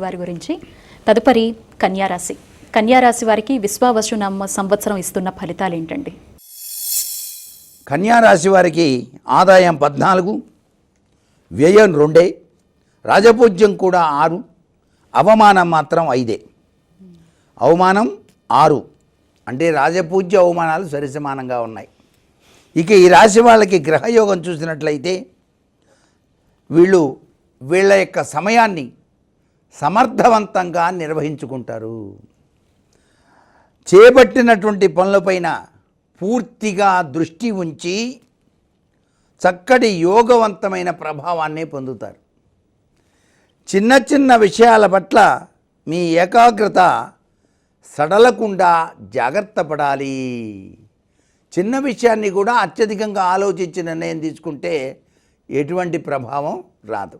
వారి గురించి. తదుపరి కన్యారాశి. కన్యారాశి వారికి విశ్వావసునామ సంవత్సరం ఇస్తున్న ఫలితాలు ఏంటండి కన్యారాశి వారికి ఆదాయం పద్నాలుగు వ్యయం రెండే రాజపూజ్యం కూడా ఆరు అవమానం మాత్రం ఐదే. అవమానం ఆరు. అంటే రాజపూజ్య అవమానాలు సరిసమానంగా ఉన్నాయి. ఇక ఈ రాశి వాళ్ళకి గ్రహయోగం చూసినట్లయితే వీళ్ళు వీళ్ళ యొక్క సమయాన్ని సమర్థవంతంగా నిర్వహించుకుంటారు. చేపట్టినటువంటి పనులపైన పూర్తిగా దృష్టి ఉంచి చక్కటి యోగవంతమైన ప్రభావాన్ని పొందుతారు. చిన్న చిన్న విషయాల పట్ల మీ ఏకాగ్రత సడలకుండా జాగ్రత్త పడాలి. చిన్న విషయాన్ని కూడా అత్యధికంగా ఆలోచించి నిర్ణయం తీసుకుంటే ఎటువంటి ప్రభావం రాదు.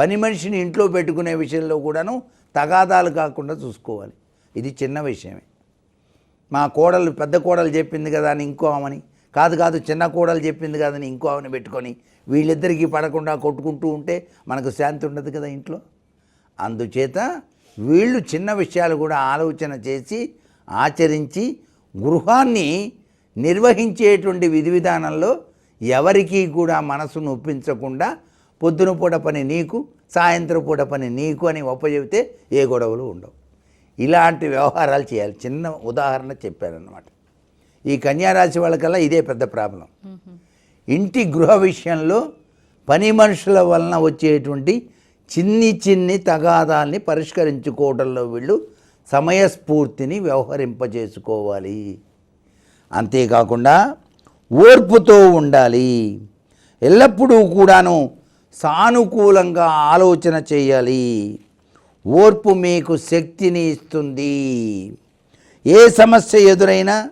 పని మనిషిని ఇంట్లో పెట్టుకునే విషయంలో కూడాను తగాదాలు కాకుండా చూసుకోవాలి. ఇది చిన్న విషయమే. మా కోడలు పెద్ద కోడలు చెప్పింది కదా అని ఇంకో ఆమెని. కాదు కాదు చిన్న కోడలు చెప్పింది కదని ఇంకో ఆమెని పెట్టుకొని వీళ్ళిద్దరికీ పడకుండా కొట్టుకుంటూ ఉంటే మనకు శాంతి ఉండదు కదా ఇంట్లో? అందుచేత వీళ్ళు చిన్న విషయాలు కూడా ఆలోచన చేసి ఆచరించి గృహాన్ని నిర్వహించేటువంటి విధి విధానంలో ఎవరికీ కూడా మనసును ఒప్పించకుండా పొద్దున పూట పని నీకు సాయంత్రం పూట పని నీకు అని ఒప్పచెబితే ఏ గొడవలు ఉండవు. ఇలాంటి వ్యవహారాలు చేయాలి. చిన్న ఉదాహరణ చెప్పారన్నమాట ఈ కన్యారాశి వాళ్ళకల్లా ఇదే పెద్ద ప్రాబ్లం. ఇంటి గృహ విషయంలో పని మనుషుల వలన వచ్చేటువంటి చిన్ని చిన్ని తగాదాల్ని పరిష్కరించుకోవడంలో వీళ్ళు సమయస్ఫూర్తిని వ్యవహరింపజేసుకోవాలి. అంతేకాకుండా ఓర్పుతో ఉండాలి. ఎల్లప్పుడూ కూడాను సానుకూలంగా ఆలోచన చేయాలి. ఓర్పు మీకు శక్తిని ఇస్తుంది. ఏ సమస్య ఎదురైనా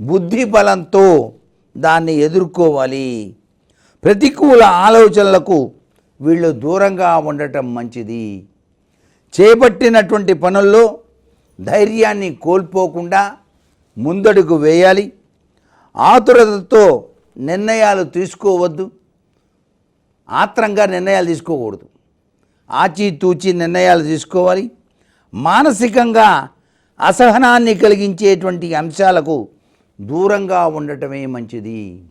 బుద్ధి బలంతో దాన్ని ఎదుర్కోవాలి. ప్రతికూల ఆలోచనలకు వీళ్ళు దూరంగా ఉండటం మంచిది. చేపట్టినటువంటి పనుల్లో ధైర్యాన్ని కోల్పోకుండా ముందడుగు వేయాలి. ఆతురతతో నిర్ణయాలు తీసుకోవద్దు. ఆత్రంగా నిర్ణయాలు తీసుకోకూడదు. ఆచితూచి నిర్ణయాలు తీసుకోవాలి. మానసికంగా అసహనాన్ని కలిగించేటువంటి అంశాలకు దూరంగా ఉండటమే మంచిది.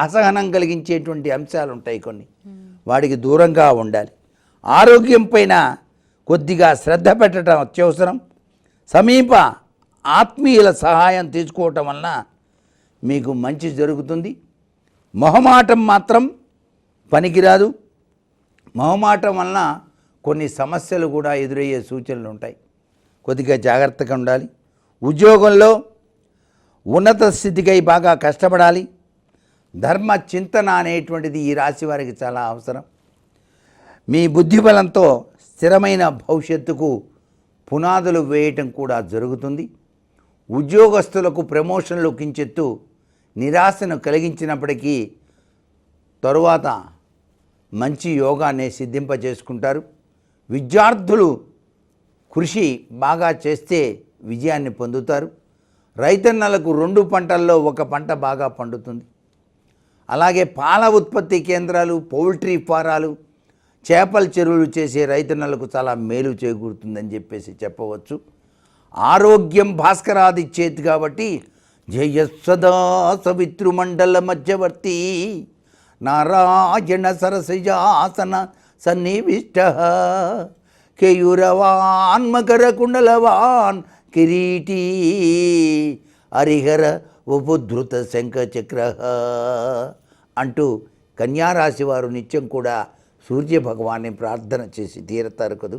అసహనం కలిగించేటువంటి అంశాలు ఉంటాయి కొన్ని. వాడికి దూరంగా ఉండాలి. ఆరోగ్యం పైన కొద్దిగా శ్రద్ధ పెట్టడం అత్యవసరం. సమీప ఆత్మీయుల సహాయం తీసుకోవటం వలన మీకు మంచి జరుగుతుంది. మొహమాటం మాత్రం పనికిరాదు. మొహమాటం వలన కొన్ని సమస్యలు కూడా ఎదురయ్యే సూచనలు ఉంటాయి. కొద్దిగా జాగ్రత్తగా ఉండాలి. ఉద్యోగంలో ఉన్నత స్థితికై బాగా కష్టపడాలి. ధర్మ చింతన అనేటువంటిది ఈ రాశి వారికి చాలా అవసరం. మీ బుద్ధిబలంతో స్థిరమైన భవిష్యత్తుకు పునాదులు వేయటం కూడా జరుగుతుంది. ఉద్యోగస్తులకు ప్రమోషన్లు కించెత్తు నిరాశను కలిగించినప్పటికీ తరువాత మంచి యోగాన్ని సిద్ధింపజేసుకుంటారు. విద్యార్థులు కృషి బాగా చేస్తే విజయాన్ని పొందుతారు. రైతన్నలకు రెండు పంటల్లో ఒక పంట బాగా పండుతుంది. అలాగే పాల ఉత్పత్తి కేంద్రాలు పౌల్ట్రీ ఫారాలు చేపల చెరువులు చేసే రైతన్నలకు చాలా మేలు చేకూరుతుందని చెప్పేసి చెప్పవచ్చు. ఆరోగ్యం భాస్కరాది చేతి కాబట్టి జయ సదా సవితృమండల మధ్యవర్తి. నారాయణ సరసజాసన సన్నివిష్ట కేయురవాన్ మకర కుండలవాన్ కిరీటీ హరిహర ఉపధృత శంఖచక్ర అంటూ కన్యారాశి వారు నిత్యం కూడా సూర్య భగవాన్ని ప్రార్థన చేసి తీరతారు కదూ?